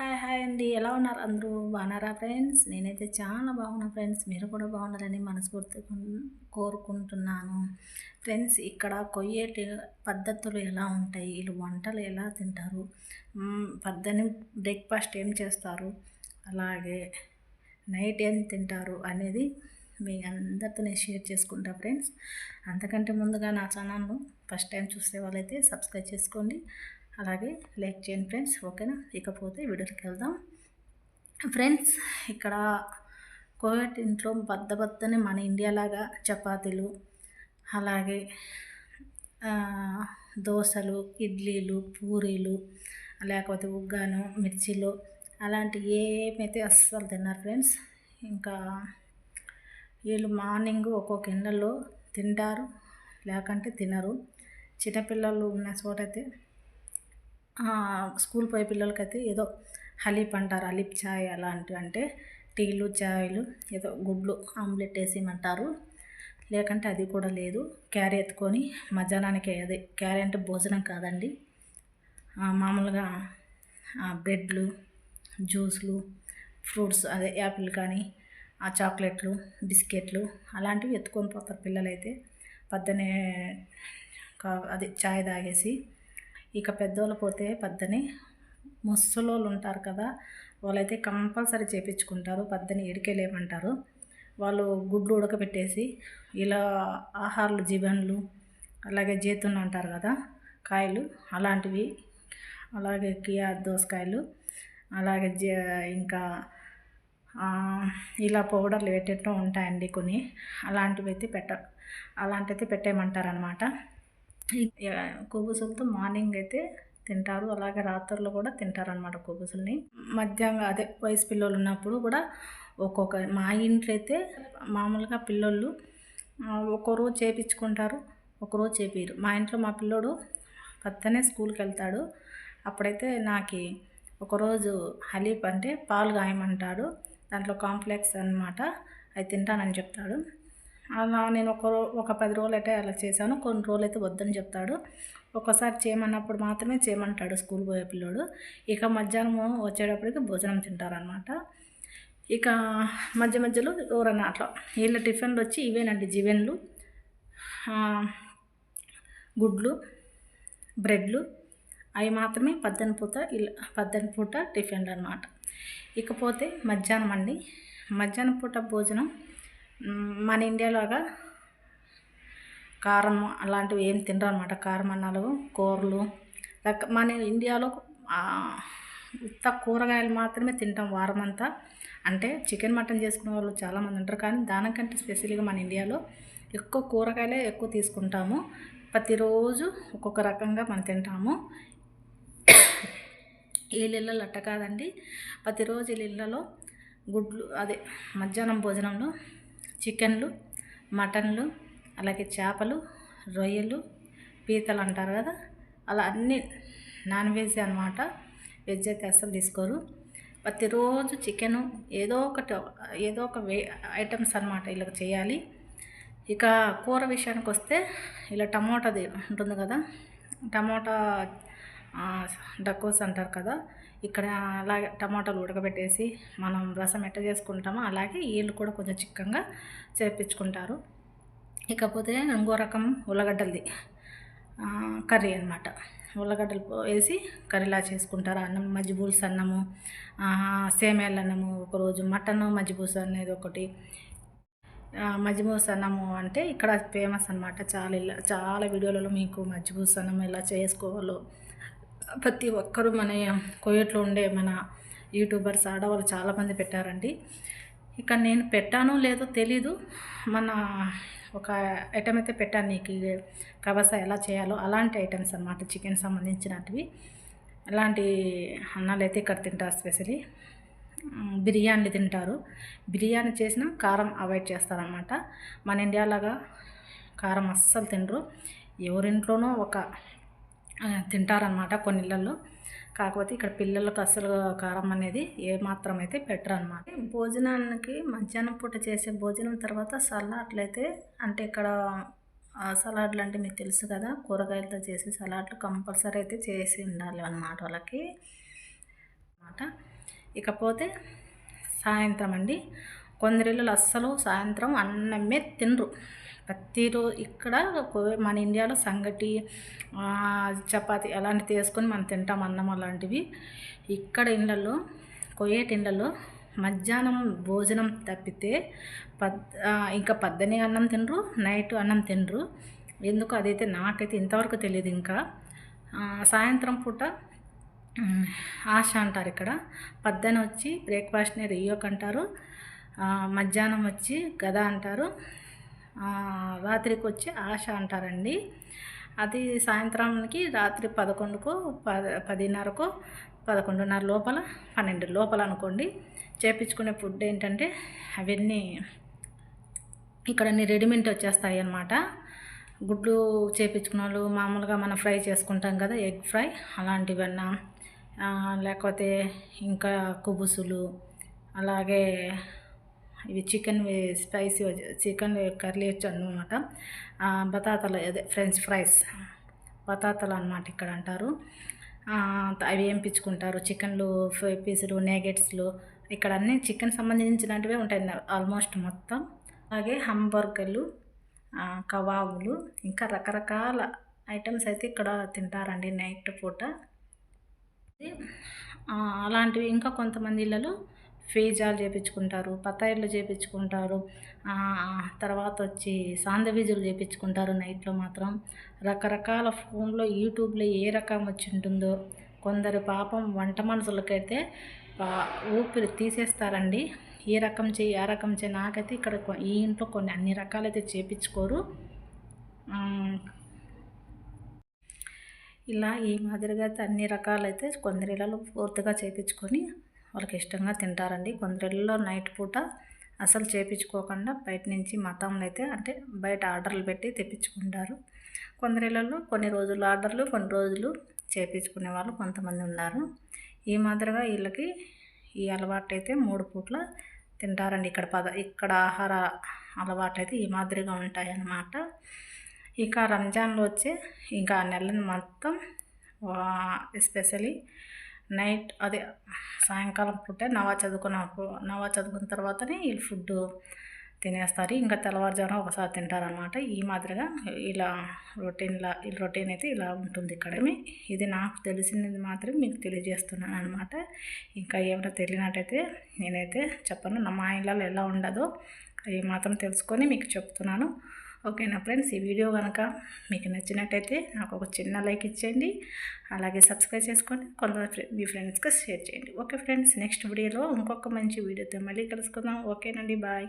Hi hi అండి. ఎలా ఉన్నారు అందరూ? బాగున్నారా ఫ్రెండ్స్? నేనైతే చాలా బాగున్నా ఫ్రెండ్స్. మీరు కూడా బాగున్నారని మనస్ఫూర్తి కోరుకుంటున్నాను. ఫ్రెండ్స్ ఇక్కడ కొయ్యేటి పద్ధతులు ఎలా ఉంటాయి? వీళ్ళు వంటలు ఎలా తింటారు? పద్దని బ్రేక్ఫాస్ట్ ఏం చేస్తారు? అలాగే నైట్ ఏం తింటారు? అనేది మీ అందరితో నేను షేర్ చేసుకుంటా ఫ్రెండ్స్. అంతకంటే ముందుగా నా ఛానల్ను ఫస్ట్ టైం చూసే వాళ్ళైతే సబ్స్క్రైబ్ చేసుకోండి. అలాగే లైక్ చేయండి ఫ్రెండ్స్ ఓకేనా? ఇకపోతే వీడియోకి వెళ్దాం. ఫ్రెండ్స్ ఇక్కడ కోవిడ్ ఇంట్లో బద్ద బద్దని మన ఇండియాలాగా చపాతీలు అలాగే దోశలు ఇడ్లీలు పూరీలు లేకపోతే ఉగ్గాను మిర్చిలు అలాంటి ఏమైతే అస్సలు తిన్నారు ఫ్రెండ్స్ ఇంకా వీళ్ళు మార్నింగ్ ఒక్కొక్క ఎండల్లో తింటారు లేకంటే తినరు. చిన్నపిల్లలు ఉన్న చోటైతే స్కూల్ పోయే పిల్లలకైతే ఏదో హలీప్ అంటారు హలీప్ చాయ్ అలాంటివి అంటే టీలు చాయ్లు ఏదో గుడ్లు ఆమ్లెట్ వేసేయమంటారు. లేకంటే అది కూడా లేదు. క్యారీ ఎత్తుకొని మధ్యాహ్నానికి అదే క్యారీ అంటే భోజనం కాదండి. మామూలుగా బ్రెడ్లు జ్యూస్లు ఫ్రూట్స్ అదే యాపిల్ కానీ ఆ చాక్లెట్లు బిస్కెట్లు అలాంటివి ఎత్తుకొని పోతారు పిల్లలైతే. పొద్దునే అది చాయ్ తాగేసి ఇక పెద్దోళ్ళు పోతే పద్దని. ముసలోళ్ళు ఉంటారు కదా వాళ్ళైతే కంపల్సరీ చేపించుకుంటారు పద్దని ఎడికెళ్ళేమంటారు వాళ్ళు గుడ్లు ఉడకబెట్టేసి ఇలా ఆహారాలు జీవన్లు అలాగే జీతులు అంటారు కదా కాయలు అలాంటివి అలాగే కియా దోసకాయలు అలాగే ఇంకా ఇలా పౌడర్లు పెట్టేటో ఉంటాయండి కొన్ని. అలాంటివి అయితే పెట్ట అలాంటివి పెట్టేయమంటారనమాట కొవ్వుసులతో మార్నింగ్ అయితే తింటారు. అలాగే రాత్రుల్లో కూడా తింటారనమాట కొవ్వుసుల్ని. మధ్యాహ్నం అదే వయసు పిల్లలు ఉన్నప్పుడు కూడా ఒక్కొక్క మా ఇంట్లో అయితే మామూలుగా పిల్లోళ్ళు ఒక్కరోజు చేపించుకుంటారు ఒకరోజు చేపిరు మా ఇంట్లో మా పిల్లోడు పత్తనే స్కూల్కి వెళ్తాడు. అప్పుడైతే నాకు ఒకరోజు హలీప్ అంటే పాలు గాయమంటాడు దాంట్లో కాంప్లెక్స్ అనమాట అది తింటానని చెప్తాడు. అలా నేను ఒక ఒక పది రోజులు అయితే అలా చేశాను. కొన్ని రోజులు అయితే వద్దని చెప్తాడు. ఒక్కసారి చేయమన్నప్పుడు మాత్రమే చేయమంటాడు స్కూల్ పోయే పిల్లోడు. ఇక మధ్యాహ్నం వచ్చేటప్పటికి భోజనం తింటారనమాట ఇక మధ్య మధ్యలో ఎవరన్నా అట్లా వీళ్ళ టిఫిన్లు వచ్చి ఇవేనండి జివెన్లు గుడ్లు బ్రెడ్లు. అవి మాత్రమే పద్దెని పూట ఇలా పద్దెని పూట టిఫిన్లు అనమాట ఇకపోతే మధ్యాహ్నం అండి. మధ్యాహ్నం పూట భోజనం మన ఇండియాలోగా కారం అలాంటివి ఏం తినరు అనమాట కారం అన్నాలు కూరలు మన ఇండియాలో ఉత్త కూరగాయలు మాత్రమే తింటాం వారం అంతా అంటే చికెన్ మటన్ చేసుకునే వాళ్ళు చాలామంది ఉంటారు. కానీ దానికంటే స్పెషల్గా మన ఇండియాలో ఎక్కువ కూరగాయలే ఎక్కువ తీసుకుంటాము. ప్రతిరోజు ఒక్కొక్క రకంగా మనం తింటాము. వీళ్ళ అట్ట కాదండి. ప్రతిరోజు వీళ్ళలో గుడ్లు అదే మధ్యాహ్నం భోజనంలో చికెన్లు మటన్లు అలాగే చేపలు రొయ్యలు పీతలు అంటారు కదా అలా అన్నీ నాన్ వెజ్ అనమాట వెజ్ అయితే అస్సలు తీసుకోరు. ప్రతిరోజు చికెను ఏదో ఒకటి ఏదో ఒక వే ఐటమ్స్ అనమాట ఇలా చేయాలి. ఇక కూర విషయానికి వస్తే ఇలా టమోటాది ఉంటుంది కదా టమోటా డకోస్ అంటారు కదా ఇక్కడ అలాగే టమాటాలు ఉడకబెట్టేసి మనం రసం ఎట్ట చేసుకుంటామో అలాగే వీళ్ళు కూడా కొంచెం చిక్కంగా చేపించుకుంటారు. ఇకపోతే ఇంకో రకం ఉల్లగడ్డలది కర్రీ అనమాట ఉల్లగడ్డలు వేసి కర్రీలా చేసుకుంటారు. అన్నం మజ్జిబూల్స్ అన్నము సేమ్యాల అన్నము ఒకరోజు మటన్ మజ్జిబూస్ అనేది ఒకటి. మజ్జిబూస్ అన్నము అంటే ఇక్కడ ఫేమస్ అనమాట చాలా చాలా వీడియోలలో మీకు మజ్జిబూస్ అన్నం ఎలా చేసుకోవాలో ప్రతి ఒక్కరూ మన కోయట్లో ఉండే మన యూట్యూబర్స్ ఆడవాళ్ళు చాలామంది పెట్టారండి. ఇక నేను పెట్టానో లేదో తెలీదు. మన ఒక ఐటమ్ అయితే పెట్టాను నీకు కవస ఎలా చేయాలో. అలాంటి ఐటమ్స్ అనమాట చికెన్ సంబంధించినటివి. అలాంటి అన్నాలు అయితే ఇక్కడ తింటారు స్పెషలీ బిర్యానీలు తింటారు. బిర్యానీ చేసిన కారం అవాయిడ్ చేస్తారనమాట మన ఇండియాలాగా కారం అస్సలు తినరు. ఎవరింట్లోనో ఒక తింటారనమాట కొన్ని ఇళ్ళల్లో కాకపోతే ఇక్కడ పిల్లలకు అసలు కారం అనేది ఏమాత్రం అయితే పెట్టరు అనమాట భోజనానికి మధ్యాహ్నం పూట చేసే భోజనం తర్వాత సలాడ్లు అయితే అంటే ఇక్కడ సలాడ్లు అంటే మీకు తెలుసు కదా కూరగాయలతో చేసే సలాడ్లు కంపల్సరీ అయితే చేసి ఉండాలి అన్నమాట వాళ్ళకి. అనమాట ఇకపోతే సాయంత్రం అండి. కొందరిళ్ళు అస్సలు సాయంత్రం అన్నమే తినరు. ప్రతిరోజు ఇక్కడ మన ఇండియాలో సంగటి చపాతి అలాంటివి తీసుకొని మనం తింటాం అన్నం అలాంటివి. ఇక్కడ ఇళ్ళల్లో కొయ్యేటి ఇళ్ళల్లో మధ్యాహ్నం భోజనం తప్పితే పద్ ఇంకా పద్దని అన్నం తినరు నైట్ అన్నం తినరు. ఎందుకు అదైతే నాకైతే ఇంతవరకు తెలియదు ఇంకా. సాయంత్రం పూట ఆశ అంటారు ఇక్కడ. పద్దన వచ్చి బ్రేక్ఫాస్ట్ని రియోక్ అంటారు మధ్యాహ్నం వచ్చి గద అంటారు. రాత్రికి వచ్చి ఆశ అంటారండి. అది సాయంత్రానికి రాత్రి పదకొండుకో పద పదిన్నరకో పదకొండున్నర లోపల పన్నెండు లోపల అనుకోండి చేపించుకునే ఫుడ్ ఏంటంటే అవన్నీ ఇక్కడ అన్ని రెడీమేడ్ వచ్చేస్తాయి అన్నమాట గుడ్లు చేపించుకున్న వాళ్ళు మామూలుగా మనం ఫ్రై చేసుకుంటాం కదా ఎగ్ ఫ్రై అలాంటివన్నా లేకపోతే ఇంకా కుబుసులు అలాగే ఇవి చికెన్ స్పైసీ చికెన్ కర్రీ వచ్చి అనమాట బతాతలు అదే ఫ్రెంచ్ ఫ్రైస్. బతాతలు అనమాట ఇక్కడ అంటారు. అవి వేయించుకుంటారు చికెన్లు పీసులు నేగెట్స్లు ఇక్కడ అన్ని చికెన్ సంబంధించినటివే ఉంటాయి ఆల్మోస్ట్ మొత్తం. అలాగే హంబర్గర్లు కబాబులు ఇంకా రకరకాల ఐటమ్స్ అయితే ఇక్కడ తింటారండి నైట్ పూట. అలాంటివి ఇంకా కొంతమంది ఇళ్ళలో ఫీజాలు చేపించుకుంటారు పతాయిలు చేపించుకుంటారు తర్వాత వచ్చి సాందవీజులు చేపించుకుంటారు నైట్లో మాత్రం. రకరకాల ఫోన్లో యూట్యూబ్లో ఏ రకం వచ్చి ఉంటుందో కొందరు పాపం వంట మనుషులకైతే ఊపిరి తీసేస్తారండి. ఏ రకం చేయి ఆ రకం చేయి నాకైతే ఇక్కడ ఈ ఇంట్లో కొన్ని అన్ని రకాలైతే చేపించుకోరు. ఇలా ఈ మాదిరిగా అయితే అన్ని రకాలైతే కొందరిలలో పూర్తిగా చేపించుకొని వాళ్ళకి ఇష్టంగా తింటారండి. కొందరిలో నైట్ పూట అసలు చేపించుకోకుండా బయట నుంచి మతంలో అయితే అంటే బయట ఆర్డర్లు పెట్టి తెప్పించుకుంటారు. కొందరిలలో కొన్ని రోజులు ఆర్డర్లు కొన్ని రోజులు చేపించుకునే వాళ్ళు కొంతమంది ఉన్నారు. ఈ మాదిరిగా వీళ్ళకి ఈ అలవాటు అయితే మూడు పూట్ల తింటారండి. ఇక్కడ పద ఇక్కడ ఆహార అలవాటు అయితే ఈ మాదిరిగా ఉంటాయన్నమాట. ఇక రంజాన్లో వచ్చే ఇంకా నెలని మొత్తం ఎస్పెషలీ నైట్ అదే సాయంకాలం పూటే నవా చదువుకున్న నవా చదువుకున్న తర్వాతనే వీళ్ళు ఫుడ్ తినేస్తారు. ఇంకా తెల్లవారుజామున ఒకసారి తింటారనమాట ఈ మాదిరిగా ఇలా రొటీన్లా ఈ రొటీన్ అయితే ఇలా ఉంటుంది ఇక్కడ. ఇది నాకు తెలిసింది మాత్రం మీకు తెలియజేస్తున్నాను అనమాట ఇంకా ఏమైనా తెలియనట్టయితే నేనైతే చెప్పను. నా మా ఇళ్ళలో ఎలా ఉండదో అవి మాత్రం తెలుసుకొని మీకు చెప్తున్నాను. ఓకేనా ఫ్రెండ్స్? ఈ వీడియో కనుక మీకు నచ్చినట్టయితే నాకు ఒక చిన్న లైక్ ఇచ్చేయండి. అలాగే సబ్స్క్రైబ్ చేసుకోండి కొంత మీ ఫ్రెండ్స్కి షేర్ చేయండి. ఓకే ఫ్రెండ్స్ నెక్స్ట్ వీడియోలో ఇంకొక మంచి వీడియోతో మళ్ళీ కలుసుకుందాం. ఓకేనండి బాయ్.